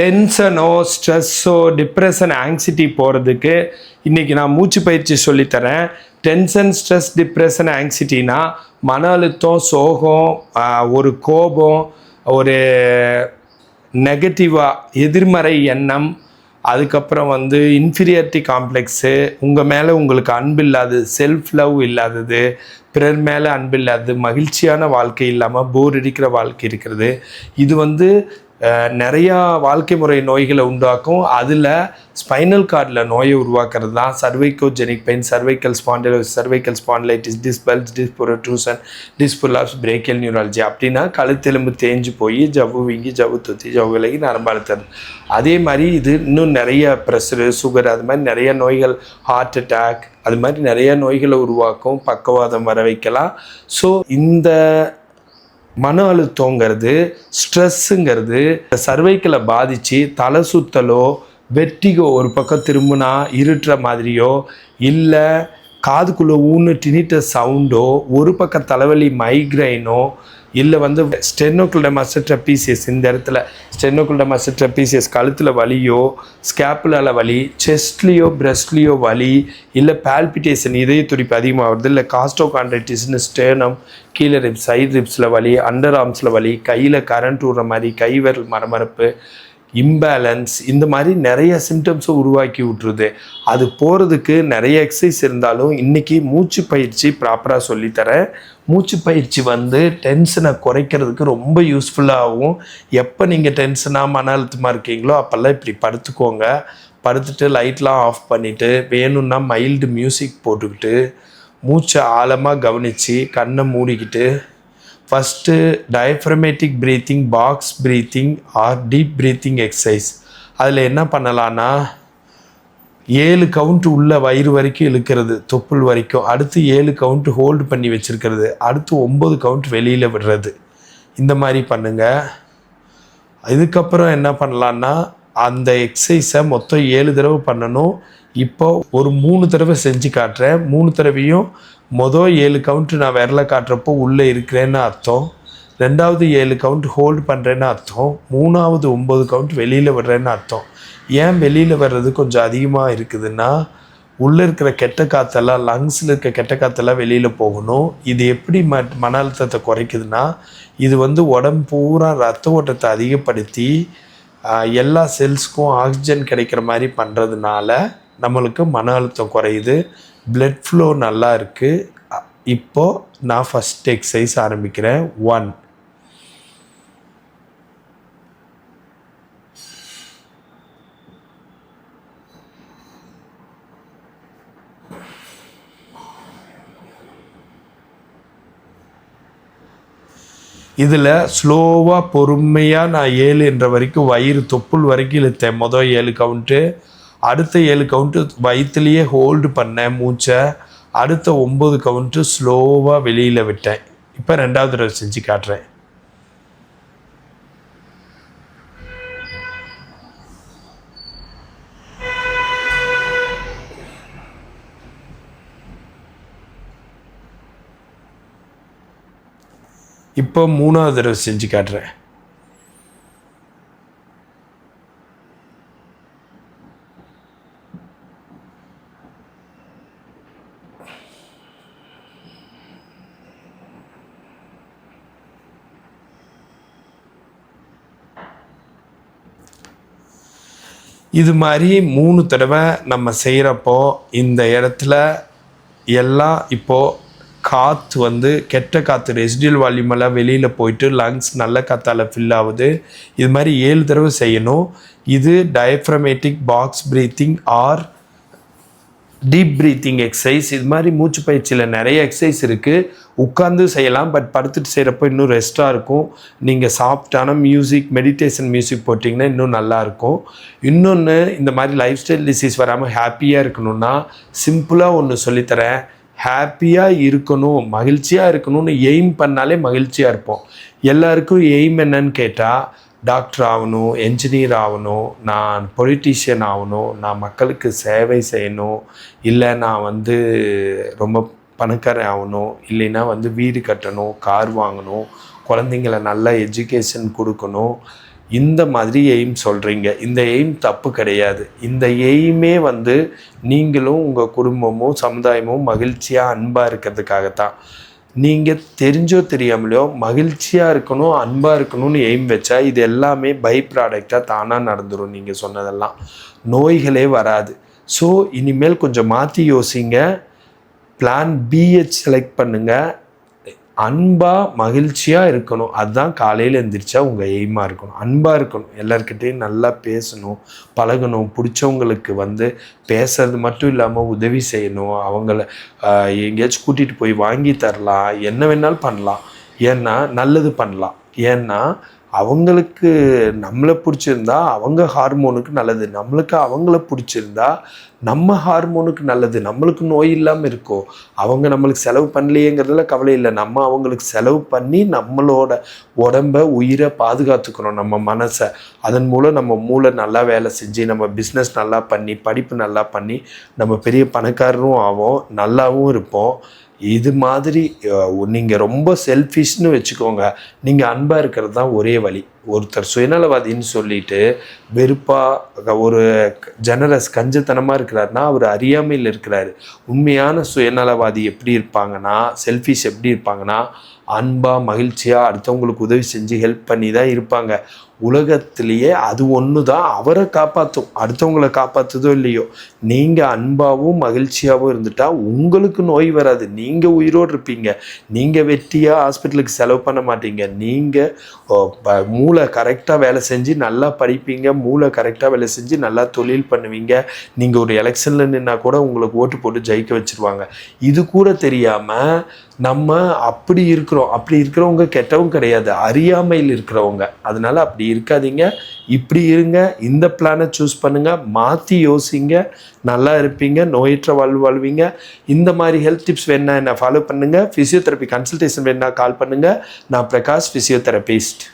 டென்ஷனோ ஸ்ட்ரெஸ்ஸோ depression anxiety போகிறதுக்கு இன்றைக்கி நான் மூச்சு பயிற்சி சொல்லித்தரேன். டென்ஷன் ஸ்ட்ரெஸ் டிப்ரெஷன் ஆங்ஸிட்டினா மன அழுத்தம் சோகம் ஒரு கோபம் ஒரு நெகட்டிவாக எதிர்மறை எண்ணம் அதுக்கப்புறம் வந்து இன்ஃபீரியாரிட்டி காம்ப்ளெக்ஸு உங்கள் மேலே உங்களுக்கு அன்பு இல்லாதது செல்ஃப் லவ் இல்லாதது பிறர் மேலே அன்பு இல்லாதது மகிழ்ச்சியான வாழ்க்கை இல்லாமல் போர் அடிக்கிற வாழ்க்கை இருக்கிறது. இது வந்து நிறையா வாழ்க்கை முறை நோய்களை உண்டாக்கும். அதில் ஸ்பைனல் கார்டில் நோயை உருவாக்குறது தான். Cervicogenic pain cervical ஸ்பாண்டில் cervical spondylitis disc bulge disc protrusion disc prolapse brachial neurology அப்படின்னா கழுத்தெலும்பு தேஞ்சு போய் ஜவ்வு வீங்கி ஜவ்வு தொத்தி ஜவ்வு விலகி நரம்பு அதே மாதிரி இது இன்னும் நிறைய ப்ரெஷரு சுகர் அது மாதிரி நிறைய நோய்கள் ஹார்ட் அட்டாக் அது மாதிரி நிறைய நோய்களை உருவாக்கும். பக்கவாதம் வர வைக்கலாம். ஸோ இந்த மன அழுத்தங்கிறது ஸ்ட்ரெஸ்ஸுங்கிறது சர்வைக்கலை பாதித்து தலை சுத்தலோ வெட்டிகோ ஒரு பக்கம் திரும்பினா இருட்டுற மாதிரியோ இல்லை காதுக்குள்ளே ஊன்னு டினிட்ட சவுண்டோ ஒரு பக்கம் தலைவலி மைக்ரைனோ இல்லை வந்து ஸ்டெனோகுல்டமஸ் ட்ரெப்பீசியஸ் இந்த இடத்துல ஸ்டெனோகுல்டமஸ் ட்ரெப்பீசியஸ் கழுத்தில் வலியோ ஸ்கேப்புலால வலி செஸ்ட்லேயோ பிரஸ்ட்லேயோ வலி இல்லை பால்பிட்டேஷன் இதய துடிப்பு அதிகமாக வருது இல்லை காஸ்டோகான்ட்ரைட்டிஸ்னு ஸ்டேனம் கீழே ரிப்ஸ் சைட் ரிப்ஸில் வலி அண்டர் ஆர்ம்ஸில் வலி கையில் கரண்ட் விடுற மாதிரி கை விரல் மரமரப்பு இம்பேலன்ஸ் இந்த மாதிரி நிறைய சிம்டம்ஸை உருவாக்கி விட்டுருது. அது போகிறதுக்கு நிறைய எக்ஸசைஸ் இருந்தாலும் இன்றைக்கி மூச்சு பயிற்சி ப்ராப்பராக சொல்லித்தரேன். மூச்சு பயிற்சி வந்து டென்ஷனை குறைக்கிறதுக்கு ரொம்ப யூஸ்ஃபுல்லாகவும் எப்போ நீங்கள் டென்ஷனாக மன அழுத்தமாக இருக்கீங்களோ அப்போல்லாம் இப்படி படுத்துக்கோங்க. படுத்துட்டு லைட்லாம் ஆஃப் பண்ணிவிட்டு வேணும்னா மைல்டு மியூசிக் போட்டுக்கிட்டு மூச்சை ஆழமாக கவனித்து கண்ணை மூடிக்கிட்டு first diaphragmatic breathing box breathing or deep breathing exercise அதில் என்ன பண்ணலான்னா ஏழு கவுண்ட் உள்ள வயிறு வரைக்கும் இழுக்கிறது தொப்புள் வரைக்கும். அடுத்து ஏழு கவுண்ட் ஹோல்டு பண்ணி வச்சிருக்கிறது. அடுத்து ஒம்பது கவுண்ட் வெளியில் விடுறது. இந்த மாதிரி பண்ணுங்கள் இதுக்கப்புறம் என்ன பண்ணலான்னா அந்த எக்ஸசைஸை மொத்தம் ஏழு தடவை பண்ணணும். இப்போ ஒரு மூணு தடவை செஞ்சு காட்டுறேன். மூணு தடவையும் மொதல் ஏழு கவுண்ட் நான் விரல காட்டுறப்போ உள்ளே இருக்கிறேன்னு அர்த்தம். ரெண்டாவது ஏழு கவுண்ட் ஹோல்டு பண்ணுறேன்னு அர்த்தம். மூணாவது ஒம்பது கவுண்ட் வெளியில் விடுறேன்னு அர்த்தம். ஏன் வெளியில் வர்றது கொஞ்சம் அதிகமாக இருக்குதுன்னா உள்ளே இருக்கிற கெட்ட காற்றெல்லாம் லங்ஸில் இருக்க கெட்ட காற்றெல்லாம் வெளியில் போகணும். இது எப்படி ம மன அழுத்தத்தை குறைக்குதுன்னா இது வந்து உடம்பு பூரா ரத்த ஓட்டத்தை அதிகப்படுத்தி எல்லா செல்ஸ்க்கும் ஆக்சிஜன் கிடைக்கிற மாதிரி பண்ணுறதுனால நம்மளுக்கு மன அழுத்தம் குறையுது. பிளட் ஃப்ளோ நல்லா இருக்குது இப்போது நான் ஃபஸ்ட் எக்ஸசைஸ் ஆரம்பிக்கிறேன். ஒன் இதில் ஸ்லோவாக பொறுமையாக நான் ஏழு என்ற வரைக்கும் வயிறு தொப்புள் வரைக்கும் இழுத்தேன். மொதல் ஏழு கவுண்ட்டு அடுத்த ஏழு கவுண்ட்டு வயிற்றுலேயே ஹோல்டு பண்ணேன் மூச்சை அடுத்த ஒம்பது கவுண்ட்டு ஸ்லோவாக வெளியில் விட்டேன். இப்போ ரெண்டாவது தடவை செஞ்சு காட்டுறேன். இப்போ மூணாவது தடவை செஞ்சு காட்டுறேன். இது மாதிரி மூணு தடவை நம்ம செய்கிறப்போ இந்த இடத்துல எல்லாம் இப்போது காற்று வந்து கெட்ட காற்று ரெசிடியல் வால்யூம் எல்லாம் வெளியில் போயிட்டு லங்ஸ் நல்ல காற்றால் ஃபில் ஆகுது. இது மாதிரி ஏழு தடவை செய்யணும். இது diaphragmatic box breathing or deep breathing exercise இது மாதிரி மூச்சு பயிற்சியில் நிறைய எக்ஸசைஸ் இருக்குது உட்காந்து செய்யலாம் பட் படுத்துட்டு செய்கிறப்போ இன்னும் ரெஸ்ட்டாக இருக்கும். நீங்கள் சாஃப்டான மியூசிக் மெடிடேஷன் மியூசிக் போட்டிங்கன்னா இன்னும் நல்லாயிருக்கும் இன்னொன்று இந்த மாதிரி லைஃப் ஸ்டைல் டிசீஸ் வராமல் ஹாப்பியாக இருக்கணும்னா சிம்பிளாக ஒன்று சொல்லித்தரேன். ஹாப்பியாக இருக்கணும் மகிழ்ச்சியாக இருக்கணும்னு எய்ம் பண்ணாலே மகிழ்ச்சியாக இருப்போம். எல்லாருக்கும் எய்ம் என்னன்னு கேட்டால் டாக்டர் ஆகணும் என்ஜினியர் ஆகணும் நான் பொலிட்டீஷியன் ஆகணும் நான் மக்களுக்கு சேவை செய்யணும் இல்லை நான் வந்து ரொம்ப பணக்காரன் ஆகணும் இல்லைன்னா வந்து வீடு கட்டணும் கார் வாங்கணும் குழந்தைங்கள நல்ல எஜுகேஷன் கொடுக்கணும். இந்த மாதிரி எய்ம் சொல்கிறீங்க இந்த எய்ம் தப்பு கிடையாது. இந்த எய்மே வந்து நீங்களும் உங்கள் குடும்பமும் சமுதாயமும் மகிழ்ச்சியாக அன்பாக இருக்கிறதுக்காகத்தான். நீங்கள் தெரிஞ்சோ தெரியாமலையோ மகிழ்ச்சியாக இருக்கணும் அன்பாக இருக்கணும்னு எய்ம் வச்சா இது எல்லாமே பை ப்ராடக்டாக தானாக நடந்துடும் நீங்கள் சொன்னதெல்லாம். நோய்களே வராது. ஸோ இனிமேல் கொஞ்சம் மாற்றி யோசிங்க. பிளான் பிஹெச் செலக்ட் பண்ணுங்கள் அன்பாக மகிழ்ச்சியாக இருக்கணும். அதுதான் காலையில் எழுந்திரிச்சா உங்கள் எய்மாக இருக்கணும். அன்பாக இருக்கணும். எல்லாருக்கிட்டையும் நல்லா பேசணும் பழகணும். பிடிச்சவங்களுக்கு வந்து பேசுறது மட்டும் இல்லாமல் உதவி செய்யணும். அவங்கள எங்கேயாச்சும் கூட்டிகிட்டு போய் வாங்கி தரலாம். என்ன வேணாலும் பண்ணலாம். ஏன்னா நல்லது பண்ணலாம். ஏன்னா அவங்களுக்கு நம்மளை பிடிச்சிருந்தா அவங்க ஹார்மோனுக்கு நல்லது நம்மளுக்கு அவங்கள பிடிச்சிருந்தா நம்ம ஹார்மோனுக்கு நல்லது நம்மளுக்கு நோய் இல்லாமல் இருக்கும் அவங்க நம்மளுக்கு செலவு பண்ணலையேங்கிறதுல கவலை இல்லை. நம்ம அவங்களுக்கு செலவு பண்ணி நம்மளோட உடம்ப உயிரை பாதுகாத்துக்கணும் நம்ம மனசை. அதன் மூலம் நம்ம மூளை நல்லா வேலை செஞ்சு நம்ம பிஸ்னஸ் நல்லா பண்ணி படிப்பு நல்லா பண்ணி நம்ம பெரிய பணக்காரரும் ஆவோம் நல்லாவும் இருப்போம். இது மாதிரி நீங்கள் ரொம்ப செல்ஃபிஷ்னு வச்சுக்கோங்க. நீங்கள் அன்பாக இருக்கிறது தான் ஒரே வழி. ஒருத்தர் சுயநலவாதின்னு சொல்லிட்டு வெறுப்பாக ஒரு ஜெனரஸ் கஞ்சத்தனமாக இருக்கிறாருன்னா அவர் அறியாமையில் இருக்கிறாரு. உண்மையான சுயநலவாதி எப்படி இருப்பாங்கன்னா செல்ஃபிஷ் எப்படி இருப்பாங்கன்னா அன்பாக மகிழ்ச்சியாக அடுத்தவங்களுக்கு உதவி செஞ்சு ஹெல்ப் பண்ணி தான் இருப்பாங்க. உலகத்திலேயே அது ஒன்று தான் அவரை காப்பாற்றும் அடுத்தவங்களை காப்பாற்றுதோ இல்லையோ. நீங்கள் அன்பாகவும் மகிழ்ச்சியாகவும் இருந்துட்டால் உங்களுக்கு நோய் வராது. நீங்கள் உயிரோடு இருப்பீங்க. நீங்கள் வெட்டியாக ஹாஸ்பிட்டலுக்கு செலவு பண்ண மாட்டீங்க. நீங்கள் மூளை கரெக்டாக வேலை செஞ்சு நல்லா படிப்பீங்க. மூளை கரெக்டாக வேலை செஞ்சு நல்லா தொழில் பண்ணுவீங்க. நீங்கள் ஒரு எலெக்ஷனில் நின்னா கூட உங்களுக்கு ஓட்டு போட்டு ஜெயிக்க வச்சுருவாங்க. இது கூட தெரியாமல் நம்ம அப்படி இருக்கிறோம். அப்படி இருக்கிறவங்க கெட்டவும் கிடையாது. அறியாமையில் இருக்கிறவங்க. அதனால் அப்படி இருக்காதீங்க. இப்படி இருங்க. இந்த பிளானை சூஸ் பண்ணுங்கள் மாற்றி யோசிங்க. நல்லா இருப்பீங்க. நோயற்ற வாழ்வு வாழ்வீங்க. இந்த மாதிரி ஹெல்த் டிப்ஸ் வேணா என்ன? ஃபாலோ பண்ணுங்கள் ஃபிசியோதெரப்பி கன்சல்டேஷன் வேணா கால் பண்ணுங்கள் நான் பிரகாஷ் ஃபிசியோதெரபிஸ்ட்